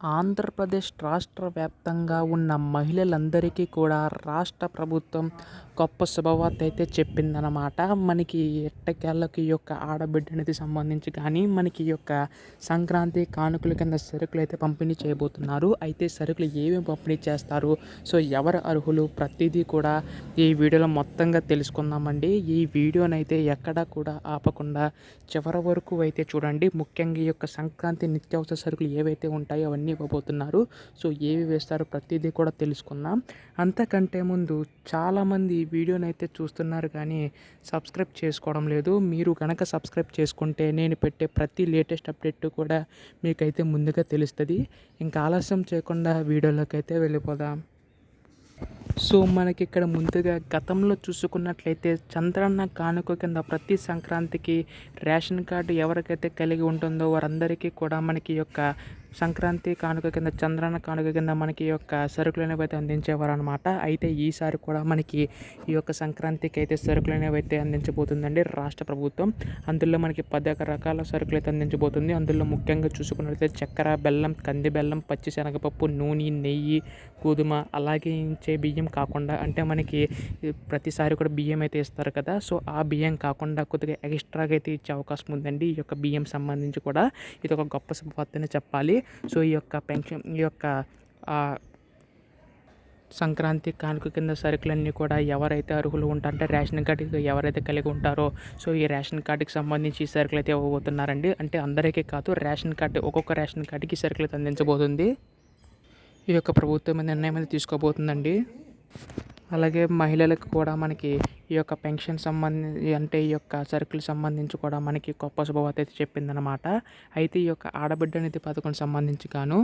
ఆంధ్రప్రదేశ్ రాష్ట్ర వ్యాప్తంగా ఉన్న మహిళలందరికీ కూడా రాష్ట్ర ప్రభుత్వం గొప్ప శుభవార్త అయితే చెప్పిందనమాట మనకి ఎట్టకేళ్ళకి ఈ యొక్క ఆడబిడ్డ అనేది సంబంధించి కానీ మనకి ఈ యొక్క సంక్రాంతి కానుకల కింద సరుకులు అయితే పంపిణీ చేయబోతున్నారు. అయితే సరుకులు ఏమేమి పంపిణీ చేస్తారు? సో ఎవరు అర్హులు? ప్రతిదీ కూడా ఈ వీడియోలో మొత్తంగా తెలుసుకుందామండి. ఈ వీడియోనైతే ఎక్కడా కూడా ఆపకుండా చివరి వరకు అయితే చూడండి. ముఖ్యంగా ఈ యొక్క సంక్రాంతి నిత్యావసర సరుకులు ఏవైతే ఉంటాయో అవన్నీ ఇవ్వబోతున్నారు సో ఏవి వేస్తారో ప్రతిదీ కూడా తెలుసుకుందాం. అంతకంటే ముందు చాలామంది ఈ వీడియోని అయితే చూస్తున్నారు కానీ సబ్స్క్రైబ్ చేసుకోవడం లేదు. మీరు కనుక సబ్స్క్రైబ్ చేసుకుంటే నేను పెట్టే ప్రతి లేటెస్ట్ అప్డేట్ కూడా మీకైతే ముందుగా తెలుస్తుంది. ఇంకా ఆలస్యం చేయకుండా వీడియోలోకి అయితే వెళ్ళిపోదాం. సో మనకి ఇక్కడ ముందుగా గతంలో చూసుకున్నట్లయితే చంద్రన్న కానుక కింద ప్రతి సంక్రాంతికి రేషన్ కార్డు ఎవరికైతే కలిగి ఉంటుందో వారందరికీ కూడా మనకి యొక్క సంక్రాంతి కానుక కింద చంద్రన్న కానుక కింద మనకి ఈ యొక్క సరుకులు అనేవి అయితే అందించేవారు అనమాట అయితే ఈసారి కూడా మనకి ఈ యొక్క సంక్రాంతికి అయితే సరుకులు అనేవి అయితే అందించబోతుందండి రాష్ట్ర ప్రభుత్వం. అందులో మనకి పది రకాల సరుకులు అయితే అందించబోతుంది. అందులో ముఖ్యంగా చూసుకున్నట్లయితే చక్కెర బెల్లం కంది బెల్లం పచ్చి శనగపప్పు నూనె నెయ్యి గోధుమ అలాగే ఇచ్చే బియ్యం కాకుండా అంటే మనకి ప్రతిసారి కూడా బియ్యం అయితే ఇస్తారు కదా. సో ఆ బియ్యం కాకుండా కొద్దిగా ఎక్స్ట్రాగా అయితే ఇచ్చే అవకాశం ఉందండి. ఈ యొక్క బియ్యం సంబంధించి కూడా. ఇది ఒక గొప్ప శుభవార్తనే చెప్పాలి. సో ఈ యొక్క పెన్షన్ ఈ యొక్క సంక్రాంతి కానుక కింద సరుకులన్నీ కూడా ఎవరైతే అర్హులు ఉంటారంటే రేషన్ కార్డు ఎవరైతే కలిగి ఉంటారో సో ఈ రేషన్ కార్డుకి సంబంధించి సరుకులు అయితే ఇవ్వబోతున్నారండి. అంటే అందరికీ కాదు రేషన్ కార్డు ఒక్కొక్క రేషన్ కార్డుకి సరుకులు అయితే అందించబోతుంది. ఈ యొక్క ప్రభుత్వం నిర్ణయం అయితే తీసుకోబోతుందండి. అలాగే మహిళలకు కూడా మనకి ఈ యొక్క పెన్షన్ సంబంధించి అంటే ఈ యొక్క సరుకులు సంబంధించి కూడా మనకి గొప్ప శుభవార్త అయితే చెప్పిందనమాట అయితే ఈ యొక్క ఆడబిడ్డ నిధి పథకం సంబంధించి గాను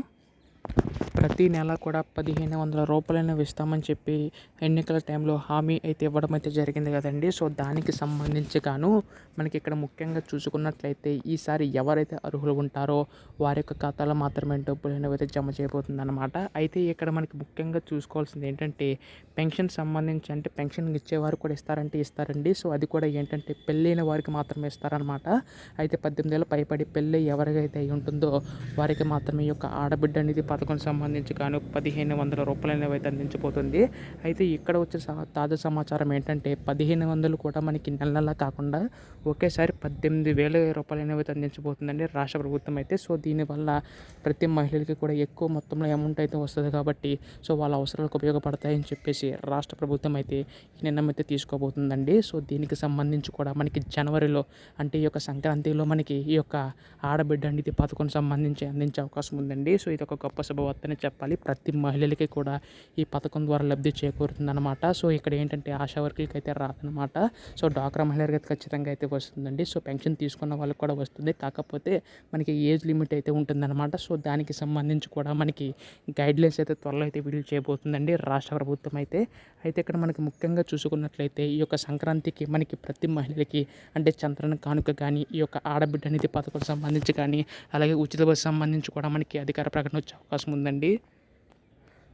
ప్రతి నెల కూడా పదిహేను వందల రూపాయలను ఇస్తామని చెప్పి ఎన్నికల టైంలో హామీ అయితే ఇవ్వడం అయితే జరిగింది కదండి. సో దానికి సంబంధించి గాను మనకి ఇక్కడ ముఖ్యంగా చూసుకున్నట్లయితే ఈసారి ఎవరైతే అర్హులు ఉంటారో వారి యొక్క ఖాతాలో మాత్రమే డబ్బులు అనేవి అయితే జమ చేయబోతుంది అనమాట అయితే ఇక్కడ మనకి ముఖ్యంగా చూసుకోవాల్సింది ఏంటంటే పెన్షన్ సంబంధించి అంటే పెన్షన్ ఇచ్చేవారు కూడా ఇస్తారంటే ఇస్తారండి. సో అది కూడా ఏంటంటే పెళ్ళైన వారికి మాత్రమే ఇస్తారనమాట అయితే పద్దెనిమిది ఏళ్ళ పైపడి పెళ్ళి ఎవరికైతే అయి ఉంటుందో వారికి మాత్రమే ఈ యొక్క ఆడబిడ్డ అనేది పథకం సంబంధించి కానీ పదిహేను వందల రూపాయలు అనేవి అయితే అందించబోతుంది. అయితే ఇక్కడ వచ్చే తాజా సమాచారం ఏంటంటే పదిహేను వందలు కూడా మనకి నెల నెల కాకుండా ఒకేసారి పద్దెనిమిది వేల రూపాయలు అనేవి అయితే అందించబోతుందండి రాష్ట్ర ప్రభుత్వం అయితే. సో దీనివల్ల ప్రతి మహిళలకి కూడా ఎక్కువ మొత్తంలో అమౌంట్ అయితే వస్తుంది కాబట్టి సో వాళ్ళ అవసరాలకు ఉపయోగపడతాయని చెప్పేసి రాష్ట్ర ప్రభుత్వం అయితే ఈ నిర్ణయం అయితే తీసుకోబోతుందండి. సో దీనికి సంబంధించి కూడా మనకి జనవరిలో అంటే ఈ యొక్క సంక్రాంతిలో మనకి ఈ యొక్క ఆడబిడ్డ అనేది పథకం సంబంధించి అందించే అవకాశం ఉందండి. సో ఇది ఒక గొప్ప శుభవార్తనే చెప్పాలి. ప్రతి మహిళలకి కూడా ఈ పథకం ద్వారా లబ్ధి చేకూరుతుందన్నమాట. సో ఇక్కడ ఏంటంటే ఆశా వర్కులకి అయితే రాదనమాట సో డాక్రా మహిళలకి అయితే ఖచ్చితంగా అయితే వస్తుందండి. సో పెన్షన్ తీసుకున్న వాళ్ళకి కూడా వస్తుంది. కాకపోతే మనకి ఏజ్ లిమిట్ అయితే ఉంటుందన్నమాట. సో దానికి సంబంధించి కూడా మనకి గైడ్లైన్స్ అయితే త్వరలో అయితే విడుదల చేయబోతుందండి రాష్ట్ర ప్రభుత్వం అయితే. అయితే ఇక్కడ మనకి ముఖ్యంగా చూసుకున్నట్లయితే ఈ యొక్క సంక్రాంతికి మనకి ప్రతి మహిళలకి అంటే చంద్రన కానుక కానీ ఈ యొక్క ఆడబిడ్డ అనేది పథకం సంబంధించి కానీ అలాగే ఉచిత బస్సు సంబంధించి కూడా మనకి అధికార ప్రకటన వచ్చే అవకాశం ఉందండి.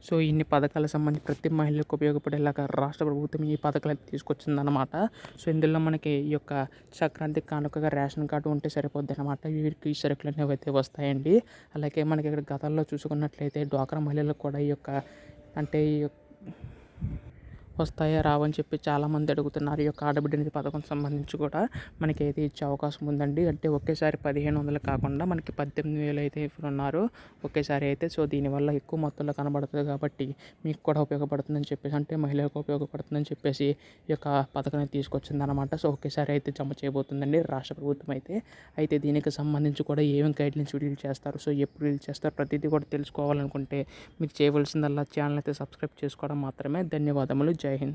సో ఇన్ని పథకాల సంబంధించి ప్రతి మహిళలకు ఉపయోగపడేలాగా రాష్ట్ర ప్రభుత్వం ఈ పథకాలు తీసుకొచ్చిందనమాట సో ఇందులో మనకి ఈ యొక్క సంక్రాంతి కానుకగా రేషన్ కార్డు ఉంటే సరిపోద్ది అనమాట వీరికి ఈ సరుకులు అనేవి అయితే వస్తాయండి. అలాగే మనకి ఇక్కడ గతంలో చూసుకున్నట్లయితే డ్వాక్రా మహిళలకు కూడా ఈ యొక్క అంటే ఈ యొక్క వస్తాయా రావని చెప్పి చాలామంది అడుగుతున్నారు. ఈ యొక్క ఆడబిడ్డ నిధి పథకం సంబంధించి కూడా మనకి అయితే ఇచ్చే అవకాశం ఉందండి. అంటే ఒకేసారి పదిహేను వందలు కాకుండా మనకి పద్దెనిమిది వేలు అయితే ఉన్నారు. ఒకేసారి అయితే సో దీనివల్ల ఎక్కువ మొత్తంలో కనబడుతుంది కాబట్టి మీకు కూడా ఉపయోగపడుతుందని చెప్పేసి అంటే మహిళలకు ఉపయోగపడుతుందని చెప్పేసి ఈ యొక్క పథకాన్ని తీసుకొచ్చింది అనమాట సో ఒకేసారి అయితే జమ చేయబోతుందండి. రాష్ట్ర ప్రభుత్వం అయితే అయితే దీనికి సంబంధించి కూడా ఏమేమి గైడ్లైన్స్ రిలీజ్ చేస్తారు? సో ఎప్పుడు రిలీజ్ చేస్తారు? ప్రతిదీ కూడా తెలుసుకోవాలనుకుంటే మీకు చేయవలసిందల్లా ఛానల్ అయితే సబ్స్క్రైబ్ చేసుకోవడం మాత్రమే. ధన్యవాదములు. జై জয় হিন্দ